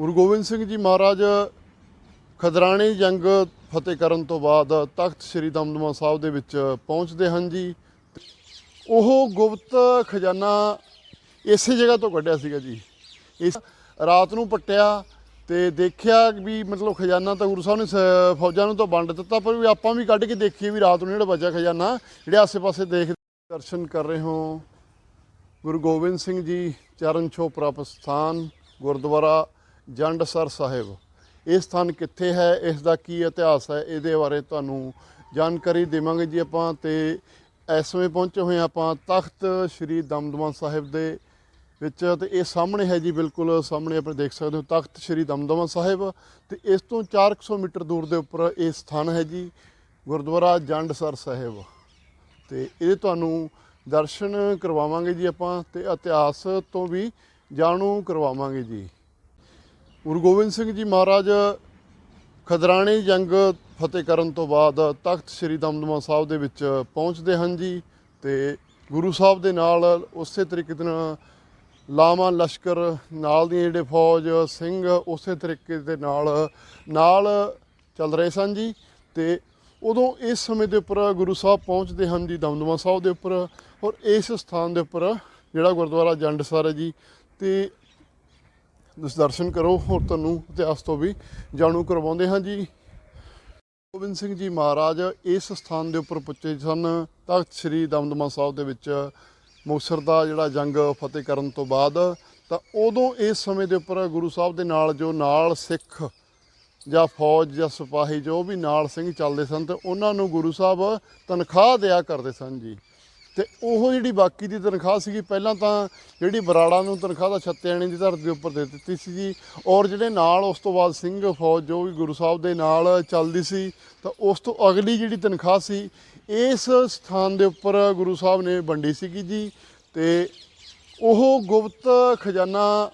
ਗੁਰੂ ਗੋਬਿੰਦ ਸਿੰਘ ਜੀ ਮਹਾਰਾਜ ਖਦਰਾਣੇ ਜੰਗ ਫਤਿਹ ਕਰਨ ਤੋਂ ਬਾਅਦ ਤਖਤ ਸ੍ਰੀ ਦਮਦਮਾ ਸਾਹਿਬ ਦੇ ਵਿੱਚ ਪਹੁੰਚਦੇ ਹਨ ਜੀ। ਉਹ ਗੁਪਤ ਖਜ਼ਾਨਾ ਇਸੇ ਜਗ੍ਹਾ ਤੋਂ ਕੱਢਿਆ ਸੀਗਾ ਜੀ। ਇਸ ਰਾਤ ਨੂੰ ਪੱਟਿਆ ਤੇ ਦੇਖਿਆ ਵੀ ਮਤਲਬ ਖਜ਼ਾਨਾ ਤਾਂ ਗੁਰੂ ਸਾਹਿਬ ਨੇ ਸ- ਫੌਜਾਂ ਨੂੰ ਤਾਂ ਵੰਡ ਦਿੱਤਾ, ਪਰ ਵੀ ਆਪਾਂ ਵੀ ਕੱਢ ਕੇ ਦੇਖੀਏ ਵੀ ਰਾਤ ਨੂੰ ਜਿਹੜਾ ਬਚਿਆ ਖਜ਼ਾਨਾ, ਜਿਹੜੇ ਆਸੇ-ਪਾਸੇ ਦੇਖ ਦਰਸ਼ਨ ਕਰ ਰਹੇ ਹੋ। ਗੁਰੂ ਗੋਬਿੰਦ ਸਿੰਘ ਜੀ ਚਰਨ ਛੋਹ ਪ੍ਰਾਪਤ ਸਥਾਨ ਗੁਰਦੁਆਰਾ ਜੰਡਸਰ ਸਾਹਿਬ, ਇਹ ਸਥਾਨ ਕਿੱਥੇ ਹੈ ਇਸ ਦਾ ਕੀ ਇਤਿਹਾਸ ਹੈ, ਇਹਦੇ ਬਾਰੇ ਤੁਹਾਨੂੰ ਜਾਣਕਾਰੀ ਦੇਵਾਂਗੇ ਜੀ ਆਪਾਂ ਤੇ ਇਸ ਸਮੇਂ ਪਹੁੰਚੇ ਹੋਏ ਹਾਂ ਆਪਾਂ ਤਖਤ ਸ੍ਰੀ ਦਮਦਮਾ ਸਾਹਿਬ ਦੇ ਵਿੱਚ ਤੇ ਇਹ ਸਾਹਮਣੇ ਹੈ ਜੀ ਬਿਲਕੁਲ ਸਾਹਮਣੇ ਆਪਾਂ ਦੇਖ ਸਕਦੇ ਹੋ ਤਖਤ ਸ੍ਰੀ ਦਮਦਮਾ ਸਾਹਿਬ ਤੇ ਇਸ ਤੋਂ 400 ਮੀਟਰ ਦੂਰ ਦੇ ਉੱਪਰ ਇਹ ਸਥਾਨ ਹੈ ਜੀ ਗੁਰਦੁਆਰਾ ਜੰਡਸਰ ਸਾਹਿਬ ਤੇ ਇਹ ਤੁਹਾਨੂੰ ਦਰਸ਼ਨ ਕਰਵਾਵਾਂਗੇ ਜੀ ਆਪਾਂ ਤੇ ਇਤਿਹਾਸ ਤੋਂ ਵੀ ਜਾਣੂ ਕਰਵਾਵਾਂਗੇ ਜੀ। ਗੁਰੂ ਗੋਬਿੰਦ ਸਿੰਘ ਜੀ ਮਹਾਰਾਜ ਖਦਰਾਣੇ ਜੰਗ ਫਤਿਹ ਕਰਨ ਤੋਂ ਬਾਅਦ ਤਖਤ ਸ੍ਰੀ ਦਮਦਮਾ ਸਾਹਿਬ ਦੇ ਵਿੱਚ ਪਹੁੰਚਦੇ ਹਨ ਜੀ ਤੇ ਗੁਰੂ ਸਾਹਿਬ ਦੇ ਨਾਲ ਉਸੇ ਤਰੀਕੇ ਦੇ ਨਾਲ ਲਾਮਾ ਲਸ਼ਕਰ ਨਾਲ ਦੀ ਜਿਹੜੇ ਫੌਜ ਸਿੰਘ ਉਸੇ ਤਰੀਕੇ ਦੇ ਨਾਲ ਨਾਲ ਚੱਲ ਰਹੇ ਸਨ ਜੀ ਤੇ ਉਦੋਂ ਇਸ ਸਮੇਂ ਦੇ ਉੱਪਰ ਗੁਰੂ ਸਾਹਿਬ ਪਹੁੰਚਦੇ ਹਨ ਜੀ ਦਮਦਮਾ ਸਾਹਿਬ ਦੇ ਉੱਪਰ ਔਰ ਇਸ ਸਥਾਨ ਦੇ ਉੱਪਰ ਜਿਹੜਾ ਗੁਰਦੁਆਰਾ ਜੰਡਸਰ ਹੈ ਜੀ ਤੇ ਤੁਸੀਂ ਦਰਸ਼ਨ ਕਰੋ, ਹੋਰ ਤੁਹਾਨੂੰ ਇਤਿਹਾਸ ਤੋਂ ਵੀ ਜਾਣੂ ਕਰਵਾਉਂਦੇ ਹਾਂ ਜੀ। ਗੋਬਿੰਦ ਸਿੰਘ ਜੀ ਮਹਾਰਾਜ ਇਸ ਸਥਾਨ ਦੇ ਉੱਪਰ ਪੁੱਜੇ ਸਨ। ਤਖਤ ਸ੍ਰੀ ਦਮਦਮਾ ਸਾਹਿਬ ਦੇ ਵਿੱਚ ਮੁਕਤਸਰ ਦਾ ਜਿਹੜਾ ਜੰਗ ਫਤਿਹ ਕਰਨ ਤੋਂ ਬਾਅਦ, ਤਾਂ ਉਦੋਂ ਇਸ ਸਮੇਂ ਦੇ ਉੱਪਰ ਗੁਰੂ ਸਾਹਿਬ ਦੇ ਨਾਲ ਜੋ ਨਾਲ ਸਿੱਖ ਜਾਂ ਫੌਜ ਜਾਂ ਸਿਪਾਹੀ ਜੋ ਵੀ ਨਾਲ ਸਿੰਘ ਚੱਲਦੇ ਸਨ, ਤੇ ਉਹਨਾਂ ਨੂੰ ਗੁਰੂ ਸਾਹਿਬ ਤਨਖਾਹ ਦਿਆ ਕਰਦੇ ਸਨ ਜੀ। ਤੇ ਉਹ ਜਿਹੜੀ ਬਾਕੀ ਦੀ ਤਨਖਾਹ ਸੀਗੀ, ਪਹਿਲਾਂ ਤਾਂ ਜਿਹੜੀ ਬਰਾੜਾ ਨੂੰ ਤਨਖਾਹ ਦਾ ਛੱਤਿਆਣੀ ਦੀ ਧਰਤੀ ਦੇ ਉੱਪਰ ਦੇ ਦਿੱਤੀ ਸੀ ਜੀ ਔਰ ਜਿਹੜੇ ਨਾਲ ਉਸ ਤੋਂ ਬਾਅਦ ਸਿੰਘ ਫੌਜ, ਜੋ ਵੀ ਗੁਰੂ ਸਾਹਿਬ ਦੇ ਨਾਲ ਚੱਲਦੀ ਸੀ, ਤਾਂ ਉਸ ਤੋਂ ਅਗਲੀ ਜਿਹੜੀ ਤਨਖਾਹ ਸੀ, ਇਸ ਸਥਾਨ ਦੇ ਉੱਪਰ ਗੁਰੂ ਸਾਹਿਬ ਨੇ ਵੰਡੀ ਸੀਗੀ ਜੀ ਤੇ ਉਹ ਗੁਪਤ ਖਜ਼ਾਨਾ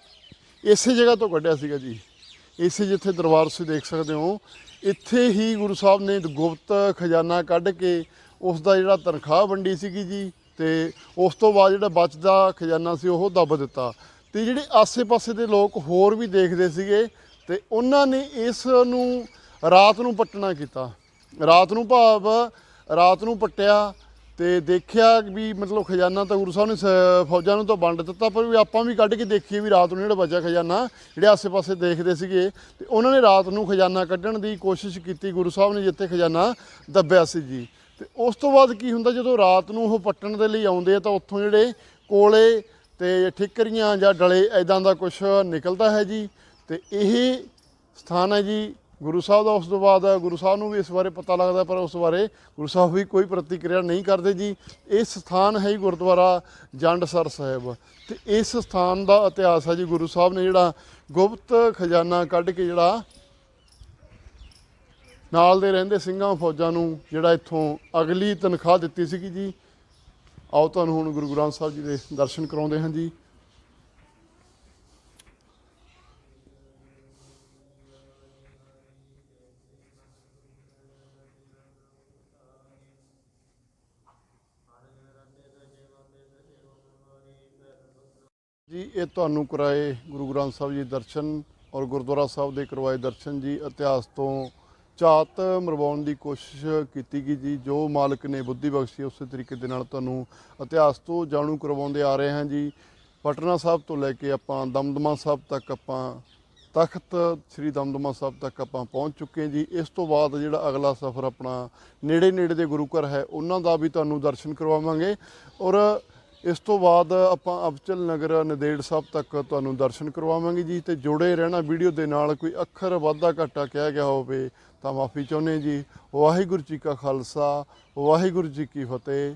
ਇਸੇ ਜਗ੍ਹਾ ਤੋਂ ਕੱਢਿਆ ਸੀਗਾ ਜੀ। ਇਸੇ ਜਿੱਥੇ ਦਰਬਾਰ ਤੁਸੀਂ ਦੇਖ ਸਕਦੇ ਹੋ, ਇੱਥੇ ਹੀ ਗੁਰੂ ਸਾਹਿਬ ਨੇ ਗੁਪਤ ਖਜ਼ਾਨਾ ਕੱਢ ਕੇ ਉਸ ਦਾ ਜਿਹੜਾ ਤਨਖਾਹ ਵੰਡੀ ਸੀਗੀ ਜੀ ਤੇ ਉਸ ਤੋਂ ਬਾਅਦ ਜਿਹੜਾ ਬਚਦਾ ਖਜ਼ਾਨਾ ਸੀ ਉਹ ਦੱਬ ਦਿੱਤਾ। ਤੇ ਜਿਹੜੇ ਆਸੇ-ਪਾਸੇ ਦੇ ਲੋਕ ਹੋਰ ਵੀ ਦੇਖਦੇ ਸੀਗੇ ਤੇ ਉਹਨਾਂ ਨੇ ਇਸ ਨੂੰ ਰਾਤ ਨੂੰ ਪੱਟਣਾ ਕੀਤਾ। ਰਾਤ ਨੂੰ ਭਾਵ ਰਾਤ ਨੂੰ ਪੱਟਿਆ ਤੇ ਦੇਖਿਆ ਵੀ ਮਤਲਬ ਖਜ਼ਾਨਾ ਤਾਂ ਗੁਰੂ ਸਾਹਿਬ ਨੇ ਸ- ਫੌਜਾਂ ਨੂੰ ਤਾਂ ਵੰਡ ਦਿੱਤਾ, ਪਰ ਵੀ ਆਪਾਂ ਵੀ ਕੱਢ ਕੇ ਦੇਖੀਏ ਵੀ ਰਾਤ ਨੂੰ ਜਿਹੜਾ ਬਚਿਆ ਖਜ਼ਾਨਾ, ਜਿਹੜੇ ਆਸੇ-ਪਾਸੇ ਦੇਖਦੇ ਸੀਗੇ ਤੇ ਉਹਨਾਂ ਨੇ ਰਾਤ ਨੂੰ ਖਜ਼ਾਨਾ ਕੱਢਣ ਦੀ ਕੋਸ਼ਿਸ਼ ਕੀਤੀ। ਗੁਰੂ ਸਾਹਿਬ ਨੇ ਜਿੱਥੇ ਖਜ਼ਾਨਾ ਦੱਬਿਆ ਸੀ ਜੀ। ਤੇ ਉਸ ਤੋਂ ਬਾਅਦ ਕੀ ਹੁੰਦਾ, ਜਦੋਂ ਰਾਤ ਨੂੰ ਉਹ ਪੱਟਣ ਦੇ ਲਈ ਆਉਂਦੇ ਆ, ਤਾਂ ਉੱਥੋਂ ਜਿਹੜੇ ਕੋਲੇ ਤੇ ਠਿਕਰੀਆਂ ਜਾਂ ਡਲੇ ਐਦਾਂ ਦਾ ਕੁਝ ਨਿਕਲਦਾ ਹੈ ਜੀ। ਤੇ ਇਹ ਸਥਾਨ ਹੈ ਜੀ ਗੁਰੂ ਸਾਹਿਬ ਦਾ। ਉਸ ਤੋਂ ਬਾਅਦ ਗੁਰੂ ਸਾਹਿਬ ਨੂੰ ਵੀ ਇਸ ਬਾਰੇ ਪਤਾ ਲੱਗਦਾ, ਪਰ ਉਸ ਬਾਰੇ ਗੁਰੂ ਸਾਹਿਬ ਵੀ ਕੋਈ ਪ੍ਰਤੀਕਿਰਿਆ ਨਹੀਂ ਕਰਦੇ ਜੀ। ਇਹ ਸਥਾਨ ਹੈ ਜੀ ਗੁਰਦੁਆਰਾ ਜੰਡਸਰ ਸਾਹਿਬ। ਤੇ ਇਸ ਸਥਾਨ ਦਾ ਇਤਿਹਾਸ ਹੈ ਜੀ, ਗੁਰੂ ਸਾਹਿਬ ਨੇ ਜਿਹੜਾ ਗੁਪਤ ਖਜ਼ਾਨਾ ਕੱਢ ਕੇ ਜਿਹੜਾ ਨਾਲ ਦੇ ਰਹਿੰਦੇ ਸਿੰਘਾਂ ਫੌਜਾਂ ਨੂੰ ਜਿਹੜਾ ਇੱਥੋਂ ਅਗਲੀ ਤਨਖਾਹ ਦਿੱਤੀ ਸੀਗੀ ਜੀ, ਆਓ ਤੁਹਾਨੂੰ ਹੁਣ ਗੁਰੂ ਗ੍ਰੰਥ ਸਾਹਿਬ ਜੀ ਦੇ ਦਰਸ਼ਨ ਕਰਾਉਂਦੇ ਹਾਂ ਜੀ। ਜੀ, ਇਹ ਤੁਹਾਨੂੰ ਕਰਾਏ ਗੁਰੂ ਗ੍ਰੰਥ ਸਾਹਿਬ ਜੀ ਦਰਸ਼ਨ ਔਰ ਗੁਰਦੁਆਰਾ ਸਾਹਿਬ ਦੇ ਕਰਵਾਏ ਦਰਸ਼ਨ ਜੀ, ਇਤਿਹਾਸ ਤੋਂ ਝਾਤ ਮਰਵਾਉਣ ਦੀ ਕੋਸ਼ਿਸ਼ ਕੀਤੀ ਗਈ ਜੀ। ਜੋ ਮਾਲਕ ਨੇ ਬੁੱਧੀ ਬਖਸ਼ੀ, ਉਸੇ ਤਰੀਕੇ ਦੇ ਨਾਲ ਤੁਹਾਨੂੰ ਇਤਿਹਾਸ ਤੋਂ ਜਾਣੂ ਕਰਵਾਉਂਦੇ ਆ ਰਹੇ ਹਾਂ ਜੀ। ਪਟਨਾ ਸਾਹਿਬ ਤੋਂ ਲੈ ਕੇ ਆਪਾਂ ਦਮਦਮਾ ਸਾਹਿਬ ਤੱਕ ਆਪਾਂ ਤਖਤ, ਸ੍ਰੀ ਦਮਦਮਾ ਸਾਹਿਬ ਤੱਕ ਆਪਾਂ ਪਹੁੰਚ ਚੁੱਕੇ ਹਾਂ ਜੀ। ਇਸ ਤੋਂ ਬਾਅਦ ਜਿਹੜਾ ਅਗਲਾ ਸਫ਼ਰ ਆਪਣਾ ਨੇੜੇ ਨੇੜੇ ਦੇ ਗੁਰੂ ਘਰ ਹੈ, ਉਹਨਾਂ ਦਾ ਵੀ ਤੁਹਾਨੂੰ ਦਰਸ਼ਨ ਕਰਵਾਵਾਂਗੇ। ਔਰ ਇਸ ਤੋਂ ਬਾਅਦ ਆਪਾਂ ਅਬਚਲ ਨਗਰ ਨਦੇੜ ਸਾਹਿਬ ਤੱਕ ਤੁਹਾਨੂੰ ਦਰਸ਼ਨ ਕਰਵਾਵਾਂਗੇ ਜੀ ਤੇ ਜੁੜੇ ਰਹਿਣਾ ਵੀਡੀਓ ਦੇ ਨਾਲ ਕੋਈ ਅੱਖਰ ਵਾਧਾ ਘਾਟਾ ਕਿਹਾ ਗਿਆ ਹੋਵੇ ਤਾਂ ਮਾਫੀ ਚਾਹੁੰਦੇ ਜੀ। ਵਾਹਿਗੁਰੂ ਜੀ ਕਾ ਖਾਲਸਾ, ਵਾਹਿਗੁਰੂ ਜੀ ਕੀ ਫਤਿਹ।